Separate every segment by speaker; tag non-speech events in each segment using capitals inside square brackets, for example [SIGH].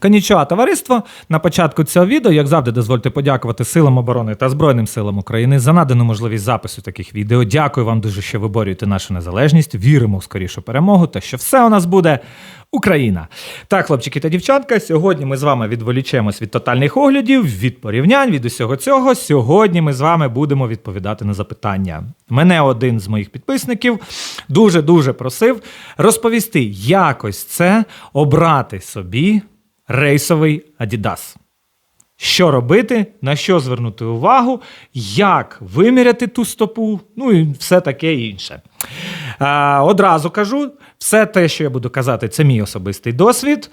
Speaker 1: Конічуа, товариство. На початку цього відео, як завжди, дозвольте подякувати Силам оборони та Збройним силам України за надану можливість запису таких відео. Дякую вам дуже, що ви борюєте нашу незалежність. Віримо в скорішу перемогу та що все у нас буде Україна. Так, хлопчики та дівчатка, сьогодні ми з вами відволічемось від тотальних оглядів, від порівнянь, від усього цього. Сьогодні ми з вами будемо відповідати на запитання. Мене один з моїх підписників дуже дуже просив розповісти, як ось це обрати собі рейсовий Adidas. Що робити, на що звернути увагу, як виміряти ту стопу, ну і все таке інше. Одразу кажу, все те, що я буду казати, це мій особистий досвід.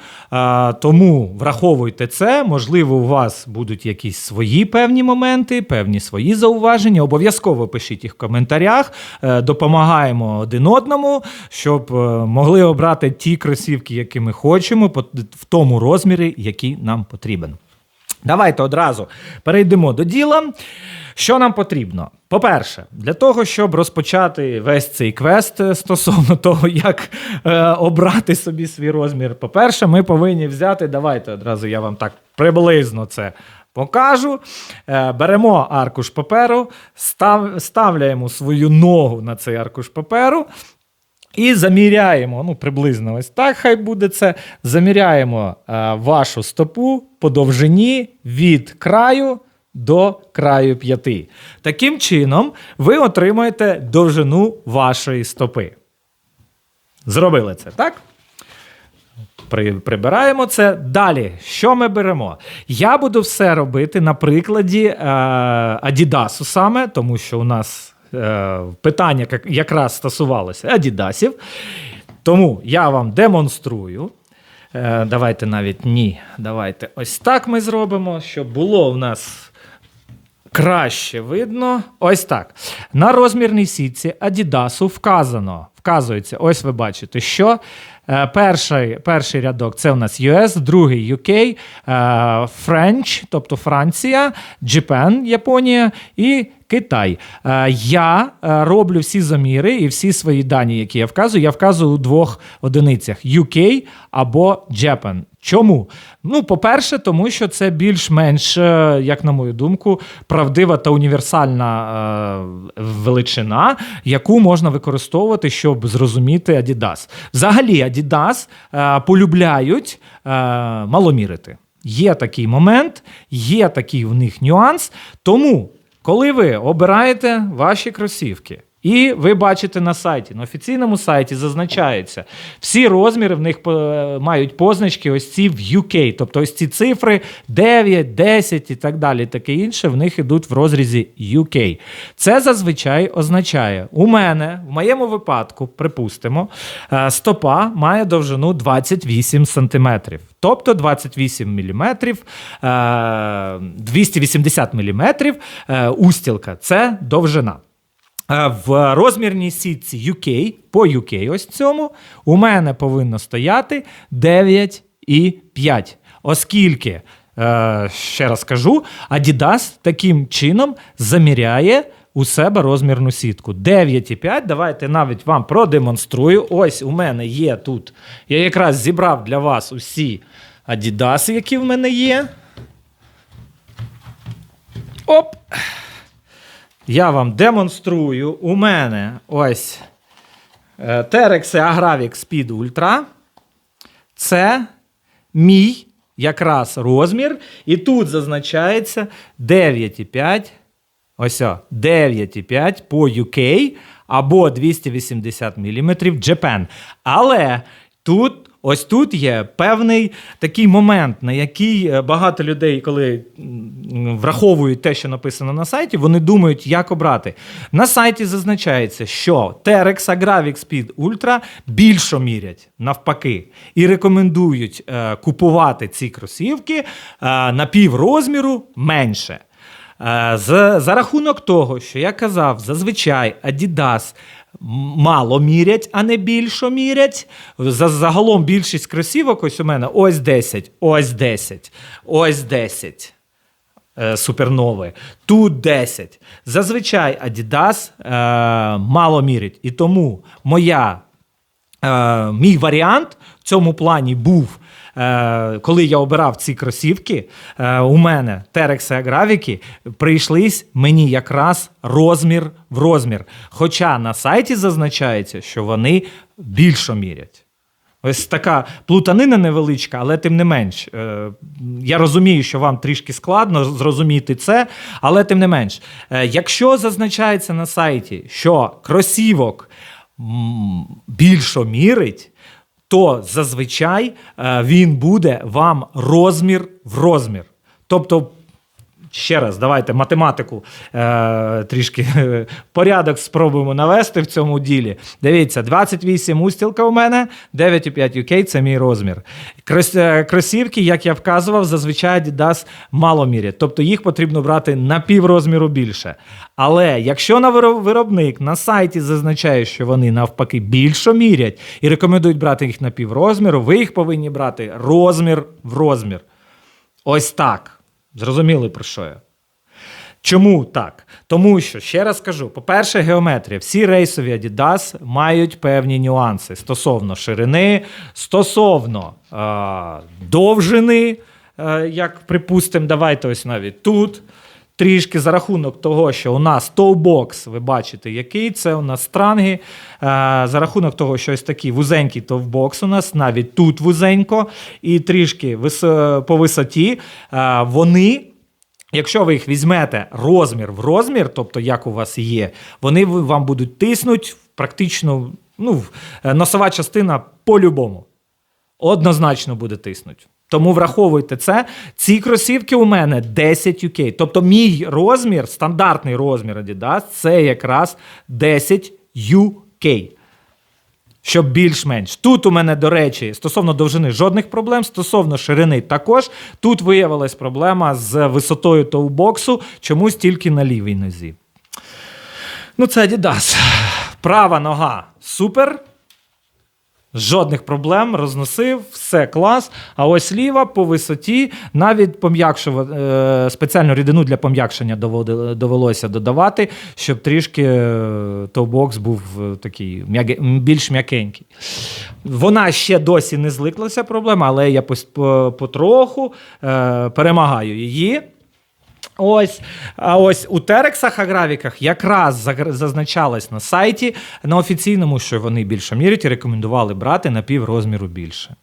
Speaker 1: Тому враховуйте це. Можливо, у вас будуть якісь свої певні моменти, певні свої зауваження. Обов'язково пишіть їх в коментарях. Е, допомагаємо один одному, щоб е, могли обрати ті кросівки, які ми хочемо, в тому розмірі, який нам потрібен. Давайте одразу перейдемо до діла. Що нам потрібно? По-перше, для того, щоб розпочати весь цей квест стосовно [LAUGHS] того, як е, обрати собі свій розмір. По-перше, ми повинні взяти. Давайте одразу я вам так приблизно це покажу. Е, беремо аркуш паперу, став, ставляємо свою ногу на цей аркуш паперу. І заміряємо, ну приблизно ось так хай буде це. Заміряємо е, вашу стопу по довжині від краю до краю п'яти. Таким чином, ви отримаєте довжину вашої стопи. Зробили це, так? Прибираємо це. Далі, що ми беремо? Я буду все робити на прикладі е, Адідасу саме, тому що у нас е, питання якраз стосувалося Адідасів. Тому я вам демонструю. Е, давайте навіть ні. Давайте ось так ми зробимо, щоб було у нас краще видно. Ось так. На розмірній сітці Адідасу вказано, вказується, ось ви бачите, що е, перший, перший рядок це у нас US, другий UK, е, French, тобто Франція, Japan, Японія і Китай. Е, я е, роблю всі заміри і всі свої дані, які я вказую, я вказую у двох одиницях: UK або Japan. Чому? Ну, по-перше, тому що це більш-менш, е, як на мою думку, правдива та універсальна е, величина, яку можна використовувати, щоб зрозуміти Adidas. Взагалі, Adidas е, полюбляють е, маломірити. Є такий момент, є такий в них нюанс. Тому, коли ви обираєте ваші кросівки, і ви бачите на сайті, на офіційному сайті зазначається, всі розміри в них е, мають позначки ось ці в UK. Тобто ось ці цифри 9, 10 і так далі, таке інше, в них ідуть в розрізі UK. Це зазвичай означає, у мене, в моєму випадку, припустимо, е, стопа має довжину 28 см. Тобто 28 мм, 280 мм устілка це довжина. Е, В розмірній сітці UK, по UK ось цьому, у мене повинно стояти 9,5. Оскільки, е, ще раз кажу, Adidas таким чином заміряє у себе розмірну сітку. 9,5. Давайте навіть вам продемонструю. Ось у мене є тут. Я якраз зібрав для вас усі Adidas, які в мене є. Оп! Я вам демонструю. У мене ось Terex Agravix Speed Ultra. Це мій якраз розмір. І тут зазначається 9,5. Ось о, 9,5 по UK або 280 мм Japan. Але тут. Ось тут є певний такий момент, на який е, багато людей, коли враховують те, що написано на сайті, вони думають, як обрати. На сайті зазначається, що Terex Agravix Speed Ultra більше мірять навпаки, і рекомендують е, купувати ці кросівки е, на піврозміру менше. Е, з, за рахунок того, що я казав, зазвичай Adidas мало мірять, а не більше мірять. Загалом більшість кросівок ось у мене ось 10, ось 10, ось 10. е, Супернови. Тут 10. Зазвичай Adidas е, мало мірить. І тому моя, е, мій варіант в цьому плані був коли я обирав ці кросівки, е, у мене Терекси Агравіки прийшлись мені якраз розмір в розмір. Хоча на сайті зазначається, що вони більше мірять. Ось така плутанина невеличка, але тим не менш. Е, я розумію, що вам трішки складно зрозуміти це, але тим не менш, е, якщо зазначається на сайті, що кросівок більше мірить, то зазвичай е, він буде вам розмір в розмір. Тобто, ще раз, давайте математику е, трішки [LAUGHS] порядок спробуємо навести в цьому ділі. Дивіться, 28 устілка у мене, 9,5 UK це мій розмір. Е, кросівки, як я вказував, зазвичай Adidas мало мірять. Тобто їх потрібно брати на піврозміру більше. Але якщо на виробник на сайті зазначає, що вони навпаки більше мірять і рекомендують брати їх на піврозміру, ви їх повинні брати розмір в розмір. Ось так. Зрозуміли про що я? Чому так? Тому що, ще раз кажу, по-перше, геометрія. Всі рейсові Adidas мають певні нюанси стосовно ширини, стосовно е- довжини, е- як припустимо, давайте ось навіть тут. Трішки за рахунок того, що у нас товбокс, ви бачите, який це у нас странги. Е, за рахунок того, що ось такий вузенький товбокс у нас, навіть тут вузенько, і трішки по висоті, е, вони. Якщо ви їх візьмете розмір в розмір, тобто як у вас є, вони вам будуть тиснуть практично ну, е, носова частина по-любому. Однозначно буде тиснуть. Тому враховуйте це. Ці кросівки у мене 10 UK. Тобто мій розмір, стандартний розмір Adidas, це якраз 10 UK. Щоб більш-менш. Тут у мене, до речі, стосовно довжини жодних проблем, стосовно ширини також. Тут виявилась проблема з висотою тоубоксу, чомусь тільки на лівій нозі. Ну, це Adidas. Права нога супер. Жодних проблем, розносив, все клас. А ось ліва по висоті навіть пом'якшував е, спеціальну рідину для пом'якшення довелося додавати, щоб трішки е, товбокс був е, такий більш м'якенький. Вона ще досі не зликлася проблема, але я потроху перемагаю її. Ось, а ось у Терексах агравіках якраз зазначалось на сайті на офіційному, що вони більше мірять рекомендували брати на піврозміру більше.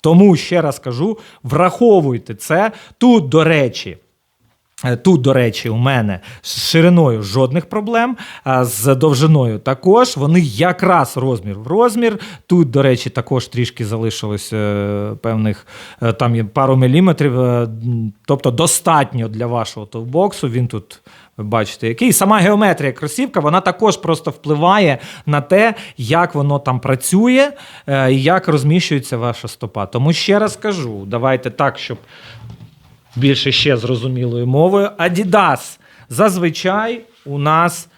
Speaker 1: Тому ще раз кажу: враховуйте це. Тут, до речі, Тут, до речі, у мене з шириною жодних проблем, а з довжиною також. Вони якраз розмір в розмір. Тут, до речі, також трішки залишилось е, певних е, там є пару міліметрів. е, Тобто достатньо для вашого товбоксу. Він тут. Ви бачите, який сама геометрія кросівка, вона також просто впливає на те, як воно там працює е, і як розміщується ваша стопа. Тому ще раз кажу, давайте так, щоб більше ще зрозумілою мовою. Adidas зазвичай у нас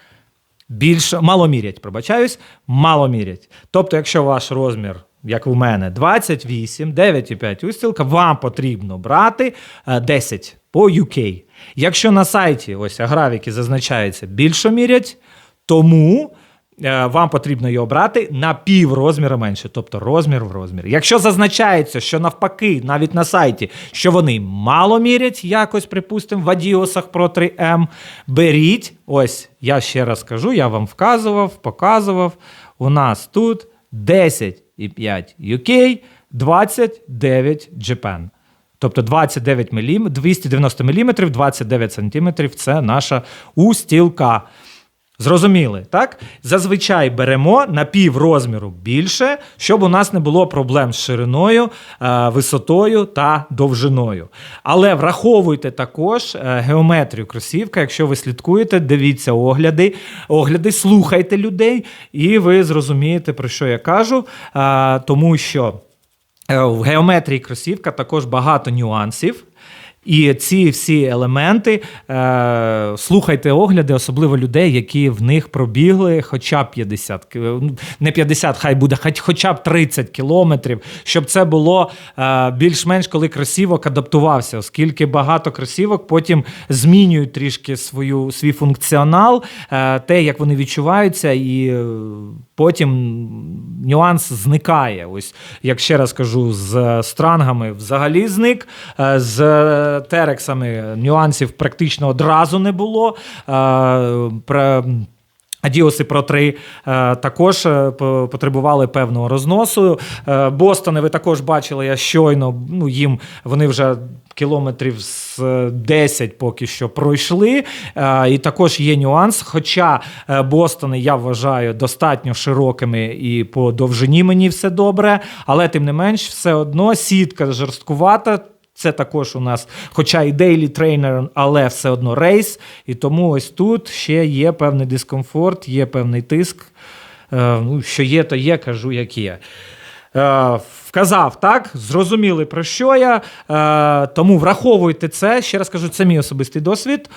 Speaker 1: більше мало мірять, пробачаюсь, мало мірять. Тобто, якщо ваш розмір, як у мене, 28, 9,5 устілка, вам потрібно брати е, 10 по UK. Якщо на сайті ось агравіки зазначається більше мірять, тому е, вам потрібно його брати на пів розміра менше, тобто розмір в розмір. Якщо зазначається, що навпаки, навіть на сайті, що вони мало мірять, якось, припустимо, в Адіосах Pro 3M, беріть. Ось, я ще раз кажу, я вам вказував, показував. У нас тут 10,5 UK, 29 Japan. Тобто 29 мм, 290 мм, 29 см це наша устілка. Зрозуміли, так? Зазвичай беремо на пів розміру більше, щоб у нас не було проблем з шириною, е, висотою та довжиною. Але враховуйте також е, геометрію кросівка. Якщо ви слідкуєте, дивіться огляди, огляди, слухайте людей, і ви зрозумієте, про що я кажу. Е, Тому що В геометрії кросівка також багато нюансів. І ці всі елементи е, слухайте огляди, особливо людей, які в них пробігли хоча б 50, ну, не 50, хай буде хоча б 30 кілометрів, щоб це було е, більш-менш коли кросівок адаптувався, оскільки багато кросівок потім змінюють трішки свою, свій функціонал, е, те, як вони відчуваються, і е, потім нюанс зникає. Ось як ще раз кажу, з странгами взагалі зник, е, з терексами нюансів практично одразу не було. Е, про- Адіоси про 3 е, також е, потребували певного розносу. Е, Бостони, ви також бачили, я щойно ну, їм вони вже кілометрів з е, 10 поки що пройшли. І також є нюанс. Хоча Бостони я вважаю достатньо широкими і по довжині мені все добре, але тим не менш, все одно сітка жорсткувата. Це також у нас, хоча і дейлі трейнер, але все одно рейс. І тому ось тут ще є певний дискомфорт, є певний тиск. Е, ну, що є, то є, кажу, як є. Е, вказав, так? Зрозуміли, про що я. Е, тому враховуйте це. Ще раз кажу, це мій особистий досвід.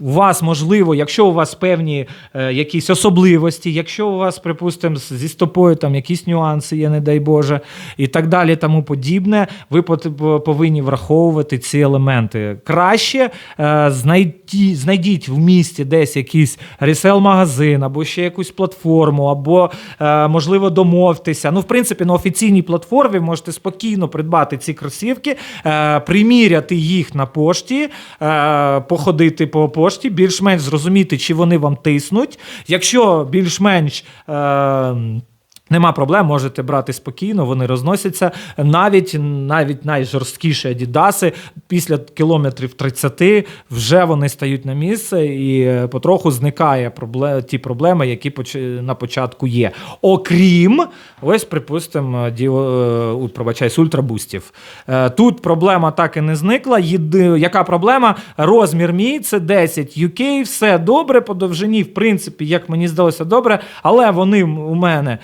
Speaker 1: У вас можливо, якщо у вас певні е, якісь особливості, якщо у вас, припустимо, зі стопою там якісь нюанси є, не дай Боже, і так далі, тому подібне, ви повинні враховувати ці елементи. Краще е, знайді, знайдіть в місті десь якийсь ресел-магазин, або ще якусь платформу, або, е, можливо, домовтеся. Ну, в принципі, на офіційній платформі можете спокійно придбати ці кросівки, е, приміряти їх на пошті, е, походити по пошті, більш-менш зрозуміти, чи вони вам тиснуть. Якщо більш-менш. Е, Нема проблем, можете брати спокійно, вони розносяться. Навіть навіть найжорсткіші адідаси після кілометрів 30 вже вони стають на місце і е, потроху зникає проблем, ті проблеми, які на початку є. Окрім, ось, припустимо, діо, е, у, пробачаюсь, ультрабустів. Е, Тут проблема так і не зникла. Єди, яка проблема? Розмір мій це 10 UK, все добре по довжині, в принципі, як мені здалося добре, але вони у мене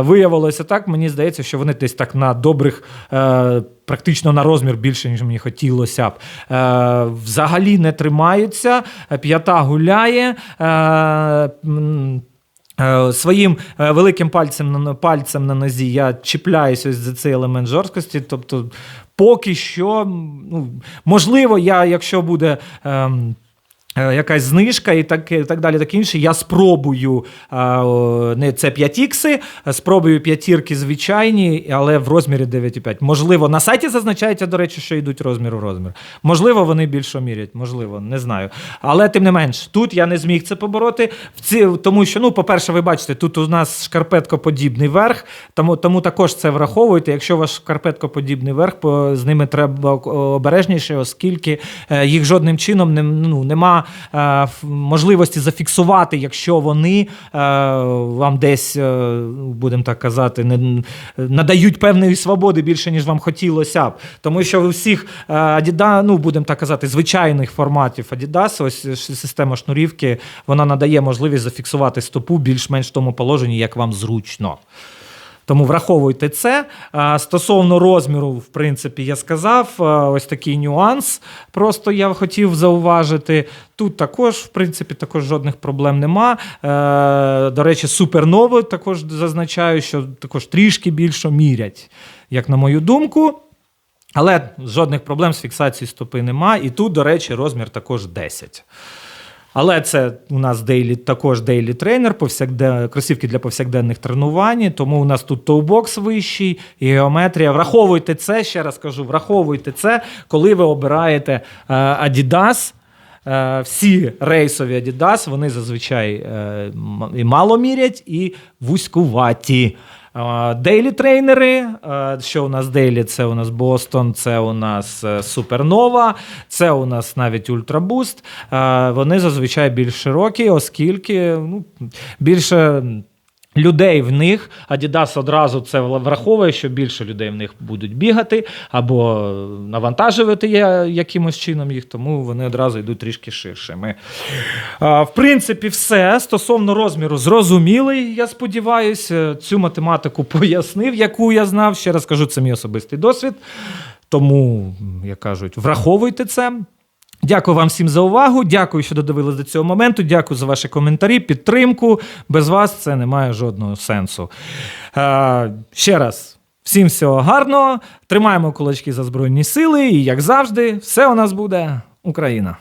Speaker 1: виявилося так. Мені здається, що вони десь так на добрих. Е, Практично на розмір більше, ніж мені хотілося б. Е, взагалі не тримаються, п'ята гуляє. Е, Е, Своїм е, великим пальцем пальцем на нозі я чіпляюсь за цей елемент жорсткості. Тобто, поки що, ну, можливо, я, якщо буде. е, Якась знижка і так, і так далі, так інше. Я спробую е, не це 5 а спробую п'ятірки звичайні, але в розмірі 9,5. Можливо, на сайті зазначається, до речі, що йдуть розмір у розмір. Можливо, вони більше мірять, можливо, не знаю. Але тим не менш, тут я не зміг це побороти. В ці, тому що, ну, по-перше, ви бачите, тут у нас шкарпеткоподібний верх, тому, тому також це враховуйте. Якщо у вас шкарпеткоподібний верх, по, з ними треба обережніше, оскільки е, їх жодним чином не, ну, нема е, можливості зафіксувати, якщо вони е, вам десь, е, будемо так казати, не, надають певної свободи більше, ніж вам хотілося б. Тому що у всіх е, Adidas, ну, будемо так казати, звичайних форматів Adidas, ось е, система шнурівки, вона надає можливість зафіксувати стопу більш-менш в тому положенні, як вам зручно. Тому враховуйте це. Стосовно розміру, в принципі, я сказав. Ось такий нюанс. Просто я хотів зауважити. Тут також, в принципі, також жодних проблем нема. Е, До речі, супернови також зазначаю, що також трішки більше мірять, як на мою думку. Але жодних проблем з фіксацією стопи нема. І тут, до речі, розмір також 10. Але це у нас дейлі, також дейлі тренер, повсякден, кросівки для повсякденних тренувань. Тому у нас тут тоубокс вищий, і геометрія. Враховуйте це, ще раз кажу, враховуйте це, коли ви обираєте е, Adidas. Е, Всі рейсові Adidas, вони зазвичай е, і мало мірять, і вузькуваті. Дейлі трейнери. Що у нас дейлі? Це у нас Бостон, це у нас Супернова, це у нас навіть Ультрабуст. Вони зазвичай більш широкі, оскільки ну, більше. Людей в них Adidas одразу це враховує, що більше людей в них будуть бігати або навантажувати якимось чином їх, тому вони одразу йдуть трішки ширшими. В принципі, все стосовно розміру зрозумілий. Я сподіваюся, цю математику [LAUGHS] пояснив, яку я знав. Ще раз кажу, це мій особистий досвід. Тому, як кажуть, враховуйте це. Дякую вам всім за увагу. Дякую, що додивились до цього моменту. Дякую за ваші коментарі, підтримку. Без вас це не має жодного сенсу. Е, ще раз. Всім всього гарного. Тримаємо кулачки за Збройні Сили. І, як завжди, все у нас буде Україна.